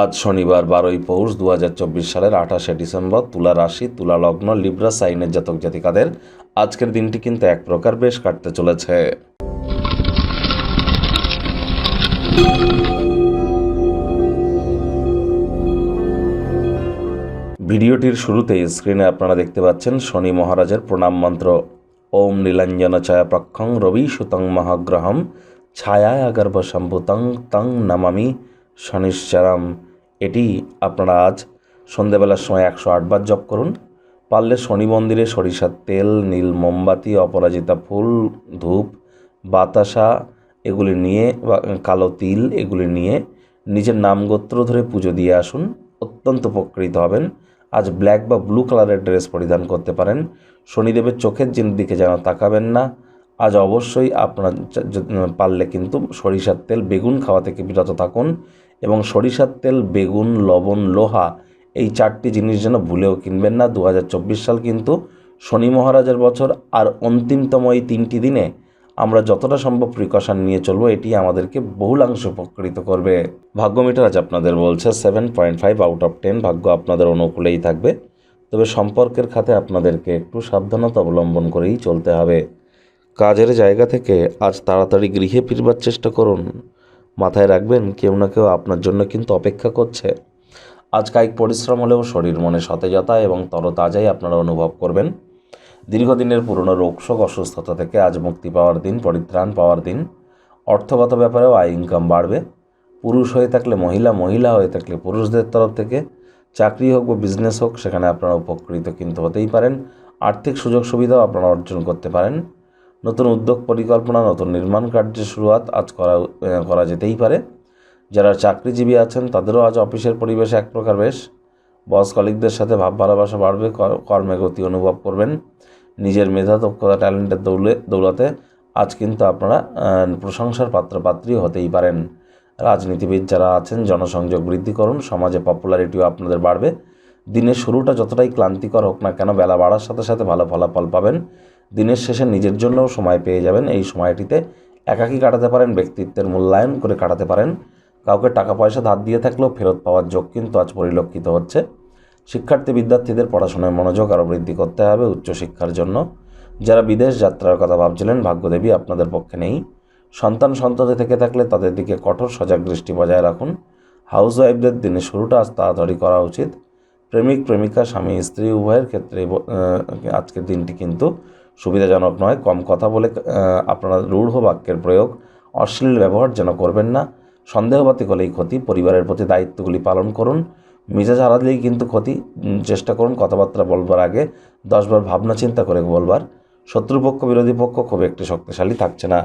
আজ শনিবার বারোই পৌষ দু হাজার চব্বিশ সালের আঠাশে ডিসেম্বর তুলা রাশি, তুলা লগ্ন, লিব্রা, সাইনের জাতক জাতিকাদের আজকের দিনটি কিন্তু এক প্রকার বেশ কাটতে চলেছে। ভিডিওটির শুরুতেই স্ক্রিনে আপনারা দেখতে পাচ্ছেন শনি মহারাজের প্রণাম মন্ত্র। ওম নীলাঞ্জন ছায়া প্রক্ষং রবি সুতং মহাগ্রহম ছায়া আগর্ভ সম্ভুতং তং নমামি। শনিশ্চরম এটি আপনারা আজ সন্ধেবেলার সময় একশো আটবার জপ করুন। পারলে শনি মন্দিরে সরিষার তেল, নীল মোমবাতি, অপরাজিতা ফুল, ধূপ, বাতাসা, এগুলি নিয়ে বা কালো তিল, এগুলি নিয়ে নিজের নাম গোত্র ধরে পুজো দিয়ে আসুন। অত্যন্ত উপকৃত হবেন। আজ ব্ল্যাক বা ব্লু কালারের ড্রেস পরিধান করতে পারেন। শনিদেবের চোখের জিন দিকে যেন তাকাবেন না। আজ অবশ্যই আপনার পারলে কিন্তু সরিষার তেল, বেগুন খাওয়া থেকে বিরত থাকুন। এবং সরিষার তেল, বেগুন, লবণ, লোহা এই চারটি জিনিস যেন ভুলেও কিনবেন না। দু হাজার চব্বিশ সাল কিন্তু শনি মহারাজের বছর আর অন্তিমতম এই তিনটি দিনে আমরা যতটা সম্ভব প্রিকশন নিয়ে চলবো, এটি আমাদেরকে বহুলাংশ উপকৃত করবে। ভাগ্য মিটার আজ আপনাদের বলছে, seven point five out of ten ভাগ্য আপনাদের অনুকূলেই থাকবে। তবে সম্পর্কের খাতে আপনাদেরকে একটু সাবধানতা অবলম্বন করেই চলতে হবে। কাজের জায়গা থেকে আজ তাড়াতাড়ি গৃহে ফিরবার চেষ্টা করুন। মাথায় রাখবেন, কেউ না কেউ আপনার জন্য কিন্তু অপেক্ষা করছে। আজ কায়িক পরিশ্রম হলেও শরীর মনে সতেজতা এবং তরতাজাই আপনারা অনুভব করবেন। দীর্ঘদিনের পুরনো রোগশোক অসুস্থতা থেকে আজ মুক্তি পাওয়ার দিন, পরিত্রাণ পাওয়ার দিন। অর্থগত ব্যাপারেও আয় ইনকাম বাড়বে। পুরুষ হয়ে থাকলে মহিলা মহিলা হয়ে থাকলে পুরুষদের তরফ থেকে চাকরি হোক বা বিজনেস হোক, সেখানে আপনারা উপকৃত কিন্তু হতেই পারেন। আর্থিক সুযোগ সুবিধাও আপনারা অর্জন করতে পারেন। নতুন উদ্যোগ পরিকল্পনা, নতুন নির্মাণ কার্যের শুরুয়াত আজ করা করা যেতেই পারে। যারা চাকরিজীবী আছেন, তাদেরও আজ অফিসের পরিবেশ এক প্রকার বেশ। বস কলিগদের সাথে ভাব, ভালোবাসা বাড়বে কর- কর্মে গতি অনুভব করবেন। নিজের মেধা, দক্ষতা, ট্যালেন্টের দৌলে, দৌলতে আজ কিন্তু আপনারা প্রশংসার পাত্রপাত্রী হতেই পারেন। রাজনীতিবিদ যারা আছেন, জনসংযোগ বৃদ্ধি করুন, সমাজে পপুলারিটিও আপনাদের বাড়বে। দিনের শুরুটা যতটাই ক্লান্তিকর হোক না কেন, বেলা বাড়ার সাথে সাথে ভালো ফলাফল পাবেন। দিনের শেষে নিজের জন্যও সময় পেয়ে যাবেন। এই সময়টিতে একাকী কাটাতে পারেন, ব্যক্তিত্বের মূল্যায়ন করে কাটাতে পারেন। কাউকে টাকা পয়সা ধার দিয়ে থাকলেও ফেরত পাওয়ার যোগ কিন্তু আজ পরিলক্ষিত হচ্ছে। শিক্ষার্থী বিদ্যার্থীদের পড়াশোনায় মনোযোগ আরও বৃদ্ধি করতে হবে উচ্চশিক্ষার জন্য। যারা বিদেশ যাত্রার কথা ভাবছিলেন, ভাগ্যদেবী আপনাদের পক্ষে নেই। সন্তান সন্ততি থেকে থাকলে তাদের দিকে কঠোর সজাগ দৃষ্টি বজায় রাখুন। হাউস ওয়াইফদের দিনের শুরুটা আজ তাড়াতাড়ি করা উচিত। প্রেমিক, প্রেমিকা, স্বামী, স্ত্রী, উভয়ের ক্ষেত্রে আজকের দিনটি কিন্তু সুবিধাজনক নয়, কম কথা বলে আপনারা রূঢ় বাক্যের প্রয়োগ, অশ্লীল ব্যবহার যেন করবেন না। সন্দেহবাতিক হলেই ক্ষতি, পরিবারের প্রতি দায়িত্বগুলি পালন করুন। মেজাজ হারালেই কিন্তু ক্ষতি চেষ্টা করুন কথাবার্তা বলবার আগে দশবার ভাবনা চিন্তা করে বলবার। শত্রুপক্ষ, বিরোধী পক্ষ খুব একটি শক্তিশালী থাকছে না।